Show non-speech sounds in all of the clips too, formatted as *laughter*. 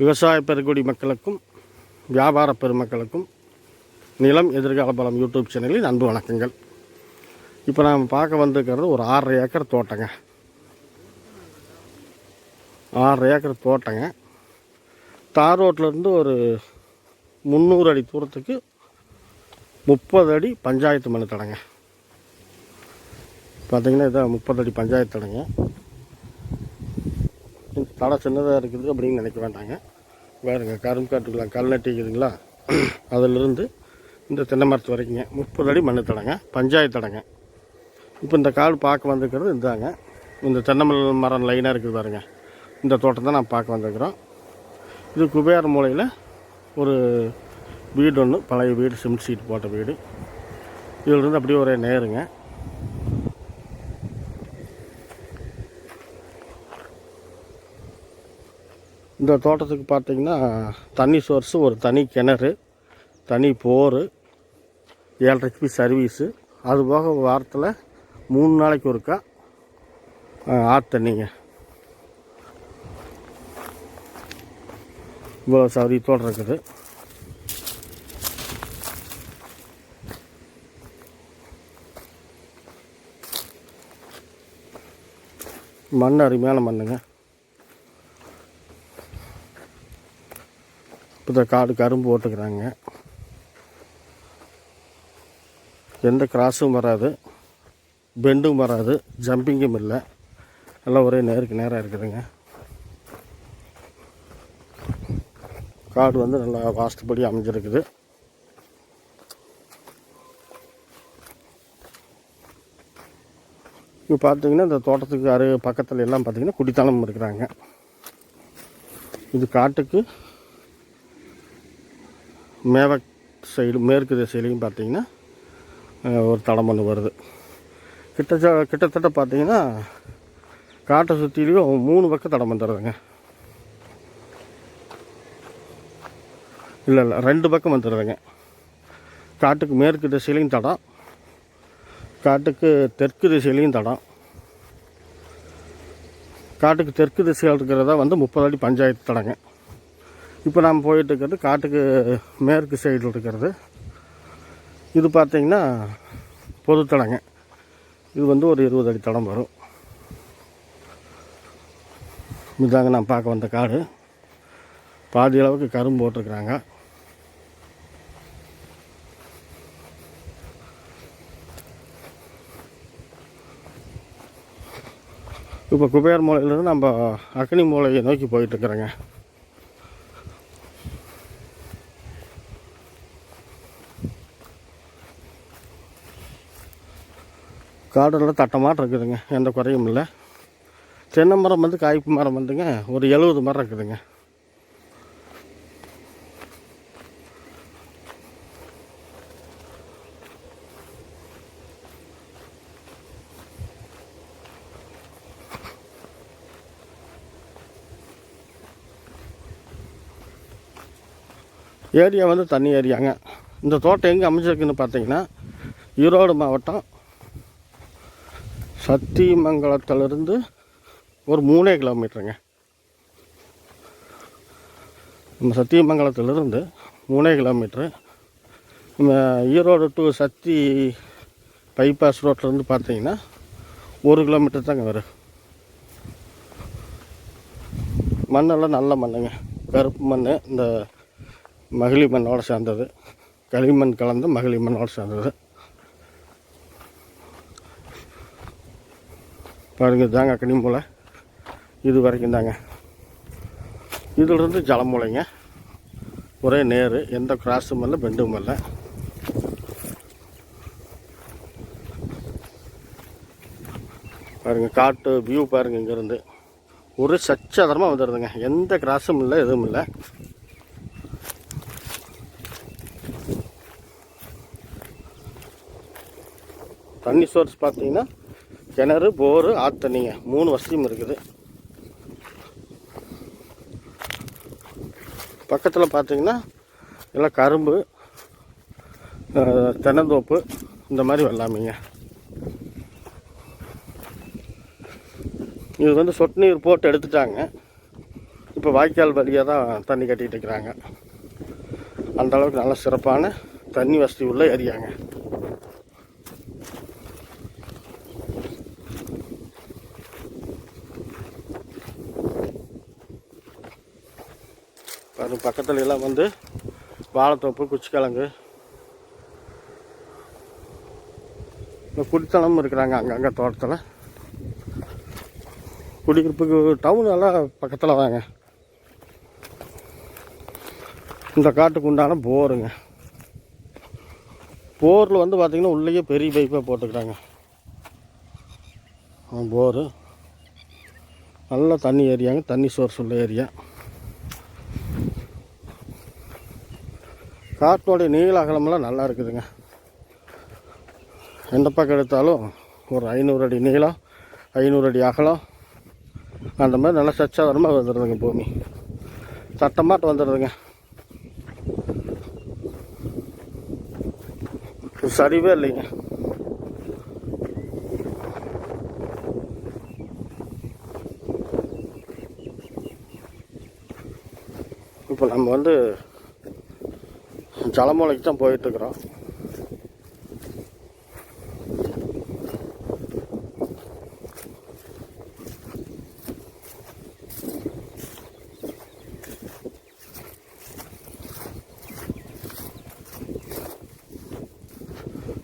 விவசாய பெருங்குடி மக்களுக்கும் வியாபார பெருமக்களுக்கும் நிலம் எதிர்கால பலம் யூடியூப் சேனலில் அன்பு வணக்கங்கள். இப்போ நாம் பார்க்க வந்திருக்கிறது ஒரு ஆறரை ஏக்கர் தோட்டங்க. ஆறரை ஏக்கர் தோட்டங்க. தார் ரோட்லேருந்து ஒரு முந்நூறு அடி தூரத்துக்கு முப்பது அடி பஞ்சாயத்து மனு தடங்க பார்த்திங்கன்னா இதான் முப்பது அடி பஞ்சாயத்து தடங்க. தடை சின்னதாக இருக்குது அப்படின்னு நினைக்க வேண்டாங்க. பாருங்க கரும்பு காட்டுக்கலாம் கல்நட்டி இருக்குதுங்களா *clears throat* அதிலிருந்து இந்த தென்னை மரத்து வரைக்குங்க. முப்பது அடி மண்ணு தடங்க பஞ்சாயத்து தடங்க. இப்போ இந்த காடு பார்க்க வந்திருக்கிறது இதாங்க இந்த தென்னை மரம் லைனாக இருக்குது பாருங்க. இந்த தோட்டம் தான் நான் பார்க்க வந்திருக்கிறோம். இது குபேர மூலையில் ஒரு வீடு ஒன்று பழைய வீடு சிமெண்ட் சீட் போட்ட வீடு. இதிலிருந்து அப்படியே ஒரே நேருங்க. இந்த தோட்டத்துக்கு பார்த்தீங்கன்னா தண்ணி சோர்ஸு ஒரு தனி கிணறு தனி போர் ஏழரை ஹெச்பி சர்வீஸு அது போக வாரத்தில் மூணு நாளைக்கு ஒருக்கா ஆற்று தண்ணிங்க. இவ்வளோ சௌரியத்தோடு இருக்குது. மண் அருமையான மண்ணுங்க. இப்போ இந்த காடு கரும்பு போட்டுக்கிறாங்க எந்த கிராஸும் வராது. பெண்டும் வராது. ஜம்பிங்கும் இல்லை. எல்லாம் ஒரே நேருக்கு நேராக இருக்குதுங்க. காடு வந்து நல்லா வாஸ்துப்படி அமைஞ்சிருக்குது. இப்போ பார்த்தீங்கன்னா இந்த தோட்டத்துக்கு அரு பக்கத்தில் எல்லாம் பார்த்தீங்கன்னா குடித்தனம் இருக்கிறாங்க. இது காட்டுக்கு மேவக் சைடு மேற்கு திசையிலையும் பார்த்தீங்கன்னா ஒரு தடம் ஒன்று வருது. கிட்ட கிட்டத்தட்ட பார்த்தீங்கன்னா காட்டை சுற்றிலையும் மூணு பக்கம் தடம் வந்துடுதுங்க இல்லை இல்லை ரெண்டு பக்கம் வந்துடுதுங்க காட்டுக்கு மேற்கு திசையிலையும் தடம் காட்டுக்கு தெற்கு திசையிலையும் தடம். காட்டுக்கு தெற்கு திசையில் இருக்கிறதா வந்து முப்பது அடி பஞ்சாயத்து தடங்க. இப்போ நாம் போயிட்டுருக்கிறது காட்டுக்கு மேற்கு சைடில் இருக்கிறது. இது பார்த்தீங்கன்னா பொது தடங்க. இது வந்து ஒரு இருபது அடி தடம் வரும். இதாங்க நான் பார்க்க வந்த காடு. பாதி அளவுக்கு கரும்பு போட்டிருக்கிறாங்க. இப்போ குபேர் மூலையிலேருந்து நம்ம அக்னி மூலையை நோக்கி போயிட்டுருக்குறேங்க. காடெல்லாம் தட்டமாக இருக்குதுங்க எந்த குறையும் இல்லை. தென்னை மரம் வந்து காய்ப்பு மரம் வந்துங்க. ஒரு எழுபது மரம் இருக்குதுங்க. ஏரியா வந்து தண்ணி ஏரியாங்க. இந்த தோட்டம் எங்கே அமைச்சிருக்குன்னு பார்த்தீங்கன்னா ஈரோடு மாவட்டம் சத்தியமங்கலத்திலிருந்து ஒரு மூணே கிலோமீட்டருங்க. நம்ம சத்தியமங்கலத்திலிருந்து மூணே கிலோமீட்ரு நம்ம ஈரோடு டு சத்தி பைபாஸ் ரோட்லேருந்து பார்த்தீங்கன்னா ஒரு கிலோமீட்டர் தாங்க வரும். மண்ணெல்லாம் நல்ல மண்ணுங்க. கருப்பு மண் இந்த மகிழி மண்ணோடு சேர்ந்தது. களிமண் கலந்து மகிழி மண்ணோடு சேர்ந்தது. பாருங்க தாங்க கனிமூலை இது வரைக்கும் தாங்க. இதிலிருந்து ஜலமூலைங்க ஒரே நேரு எந்த கிராஸும் இல்லை பெண்டும் இல்லை பாருங்க காட்டு வியூ பாருங்க இங்கேருந்து. ஒரு சச்சாதரமாக வந்துடுதுங்க எந்த கிராஸும் இல்லை எதுவும் இல்லை. தண்ணி சோர்ஸ் பார்த்தீங்கன்னா கிணறு போரு ஆத்தண்ணிங்க மூணு வசதியும் இருக்குது. பக்கத்தில் பார்த்தீங்கன்னா எல்லாம் கரும்பு தென்னந்தோப்பு இந்த மாதிரி வெள்ளாமைங்க இது வந்து சொட்டு நீர் போட்டு எடுத்துட்டாங்க. இப்போ வாய்க்கால் வழியாக தான் தண்ணி கட்டிகிட்டு இருக்கிறாங்க. அந்த அளவுக்கு நல்ல சிறப்பான தண்ணி வசதி உள்ள ஏரியாங்க. அது பக்கத்துல எல்லாம் வந்து வாழைத்தோப்பு குச்சிக்கிழங்கு. இந்த குடித்தனமும் இருக்கிறாங்க அங்கங்கே தோட்டத்தில். குடியிருப்புக்கு டவுன் எல்லாம் பக்கத்தில் வாங்க இந்த காட்டுக்கு உண்டான போருங்க. போரில் வந்து பார்த்திங்கன்னா உள்ளேயே பெரிய பைப்பாக போட்டுக்கிறாங்க. போரு. நல்லா தண்ணி ஏரியாங்க தண்ணி சோர்ஸ் உள்ள ஏரியா. காட்டினுடைய நீள அகலமெல்லாம் நல்லா இருக்குதுங்க. எந்த பக்கம் எடுத்தாலும் ஒரு ஐநூறு அடி நீளம் ஐநூறு அடி அகலம். அந்த மாதிரி நல்லா சச்சாதாரமாக வந்துடுதுங்க பூமி. சட்டமாட்டு வந்துடுதுங்க சரிவே இல்லைங்க. இப்போ நம்ம வந்து ஜலமூலைக்கு தான் போயிட்டுருக்குறோம்.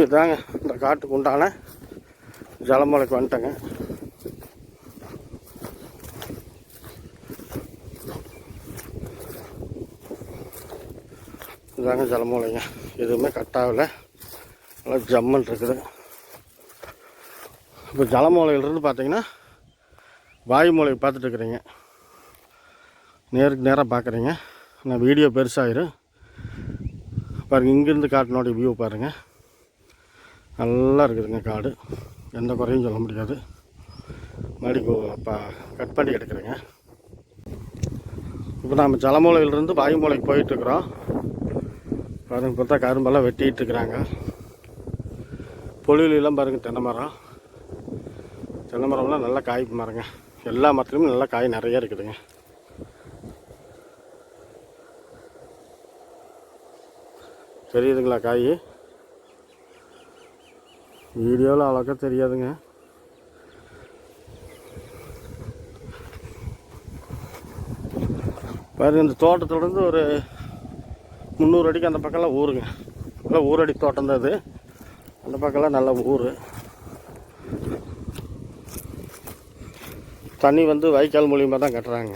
இதுதாங்க இந்த காட்டுக்கு உண்டான ஜலமலைக்கு வந்துட்டேங்க. இதாங்க ஜலமூலைங்க எதுவுமே கட் ஆகலை. நல்லா ஜம்மன் இருக்குது. இப்போ ஜலமூலையிலிருந்து பார்த்தீங்கன்னா வாயுமூலையை பார்த்துட்டு இருக்கிறீங்க. நேருக்கு நேராக பார்க்குறீங்க. நான் வீடியோ பெருசாகிடும் பாருங்கள் இங்கேருந்து காட்டினோடைய வியூ பாருங்கள் நல்லா இருக்குதுங்க காடு. எந்த குறையும் சொல்ல முடியாது. மறுபடி இப்போ கட் பண்ணி எடுக்கிறேங்க. இப்போ நாம் ஜலமூலையிலிருந்து வாயுமூலைக்கு போயிட்டுருக்குறோம் பாருங்க பார்த்தா கரும்பெல்லாம் வெட்டிகிட்டு இருக்கிறாங்க பொழிலெல்லாம் பாருங்கள் தென்னை மரம் தென்னை மரம்லாம் நல்லா காய் மரங்க எல்லா மரத்துலையுமே நல்லா காய் நிறைய இருக்குதுங்க. தெரியுதுங்களா காய்? வீடியோவில் அவ்வளோக்கா தெரியாதுங்க. பாருங்கள் இந்த தோட்டத்துலேருந்து ஒரு முந்நூறு அடிக்கு அந்த பக்கம்லாம் ஊருங்க. நல்லா ஊரடி தோட்டம் தான் இது அந்த பக்கம்லாம் நல்ல ஊர். தண்ணி வந்து வாய்க்கால் மூலியமாக தான் கட்டுறாங்க.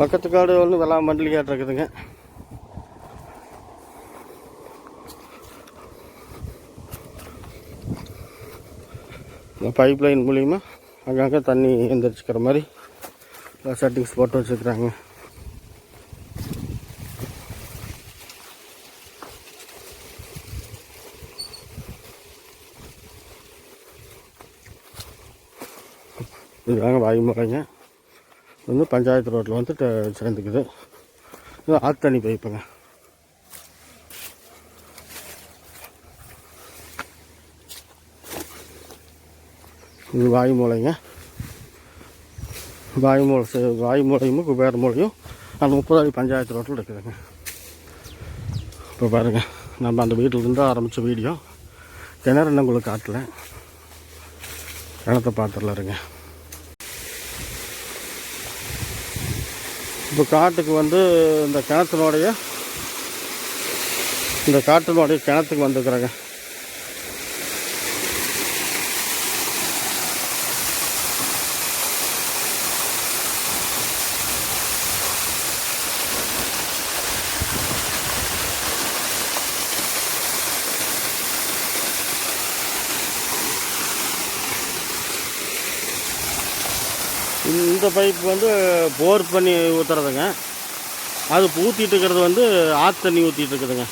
பக்கத்து காடு வந்து வெள்ளா மண்டலி இருக்குதுங்க. இந்த பைப் லைன் மூலிமா அங்கங்கே தண்ணி எந்திரிச்சிக்கிற மாதிரி செட்டிங்ஸ் போட்டு வச்சுருக்குறாங்க இதுதாங்க வாயுமுறைங்க இது வந்து பஞ்சாயத்து ரோட்டில் வந்து சேர்ந்துக்குது. இது ஆத்தண்ணி பைப்புங்க. இது வாயுமூலைங்க வாயுமூலை வாய்மூலையும் வாயுமூலையும் குபேர மூலையும் அந்த முப்பதாடி பஞ்சாயத்து ரோட்டில் இருக்குதுங்க இப்போ பாருங்கள் நம்ம அந்த வீட்டிலேருந்து ஆரம்பித்த வீடியோ கிணறு இன்னும் உங்களுக்கு காட்டல கிணத்தை பார்த்துடலாம் இருங்க இப்போ காட்டுக்கு வந்து இந்த கிணத்தினுடைய இந்த காட்டினுடைய கிணத்துக்கு வந்துருக்குறேங்க இந்த பைப் வந்து போர் பண்ணி ஊற்றுறதுங்க அது ஊற்றிட்டு இருக்கிறது வந்து ஆற்று தண்ணி ஊற்றிட்டு இருக்குதுங்க.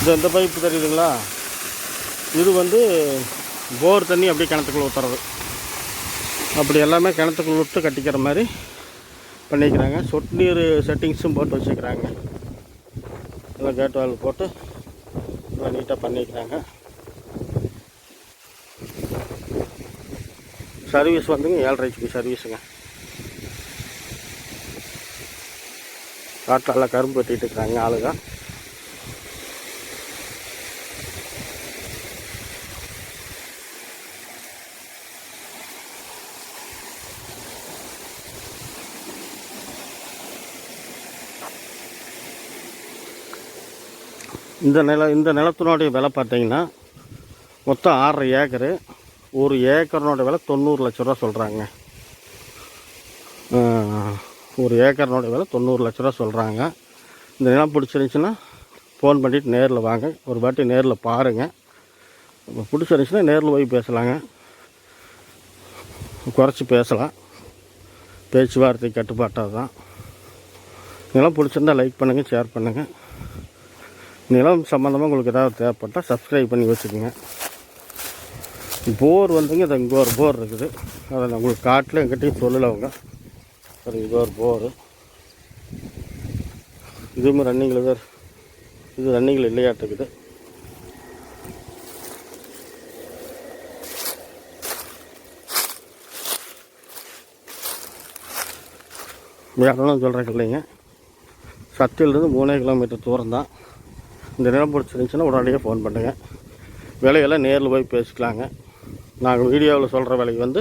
இது இந்த பைப்பு தெரியுதுங்களா? இது வந்து போர் தண்ணி அப்படியே கிணத்துக்குள்ளே ஊற்றுறது அப்படி எல்லாமே கிணத்துக்குள்ள விட்டு கட்டிக்கிற மாதிரி பண்ணிக்கிறாங்க. சொட்டு நீர் செட்டிங்ஸும் போட்டு வச்சுக்கிறாங்க. எல்லாம் கேட் வால் போட்டு நீட்டாக பண்ணிக்கிறாங்க. சர்வீஸ் வந்துங்க ஏழரைக்கு சர்வீஸுங்க காட்டால கரும்பு வெட்டிட்டு இருக்கிறாங்க ஆளுங்க. இந்த நில இந்த நிலத்தினுடைய விலை பார்த்தீங்கன்னா மொத்தம் ஆறரை ஏக்கரு. ஒரு ஏக்கர்னோட விலை தொண்ணூறு லட்ச ரூபா சொல்கிறாங்க ஒரு ஏக்கர்னோட விலை தொண்ணூறு லட்ச ரூபா சொல்கிறாங்க இந்த நிலம் பிடிச்சிருந்துச்சின்னா ஃபோன் பண்ணிவிட்டு நேரில் வாங்க. ஒரு வாட்டி நேரில் பாருங்கள் இப்போ பிடிச்சிருந்துச்சின்னா நேரில் போய் பேசலாங்க. குறைச்சி பேசலாம். பேச்சுவார்த்தை கட்டுப்பாட்டாக தான். நிலம் பிடிச்சிருந்தா லைக் பண்ணுங்கள் ஷேர் பண்ணுங்கள் நிலம் சம்மந்தமாக உங்களுக்கு ஏதாவது தேவைப்பட்டால் சப்ஸ்கிரைப் பண்ணி வச்சுக்கோங்க. போர் வந்துங்க இது இங்கே ஒரு போர் இருக்குது. அதை நான் உங்களுக்கு காட்டில் எங்கிட்டையும் சொல்லலை அவங்க. சரி இது ஒரு போரு. இதுவும் ரன்னிங்கில் தான் இது ரன்னிங்கில் இல்லையாட்டுக்குது வேறெல்லாம் சொல்கிறேன் இல்லைங்க. சத்தியிலிருந்து மூணே கிலோமீட்டர் தூரம் தான். இந்த நிலம் பிடிச்சிருந்துச்சின்னா உடனடியாக ஃபோன் பண்ணுங்கள் விலையெல்லாம் நேரில் போய் பேசிக்கலாங்க. நாங்கள் வீடியோவில் சொல்கிற விலைக்கு வந்து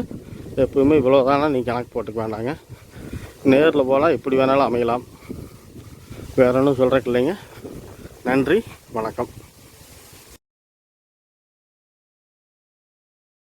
எப்பவுமே இவ்வளோ தானே நீங்கள் கணக்கு போட்டுக்க வேண்டாங்க. நேரில் போகலாம் எப்படி வேணாலும் அமையலாம். வேற ஒன்றும் சொல்கிறக்கு இல்லைங்க. நன்றி வணக்கம்.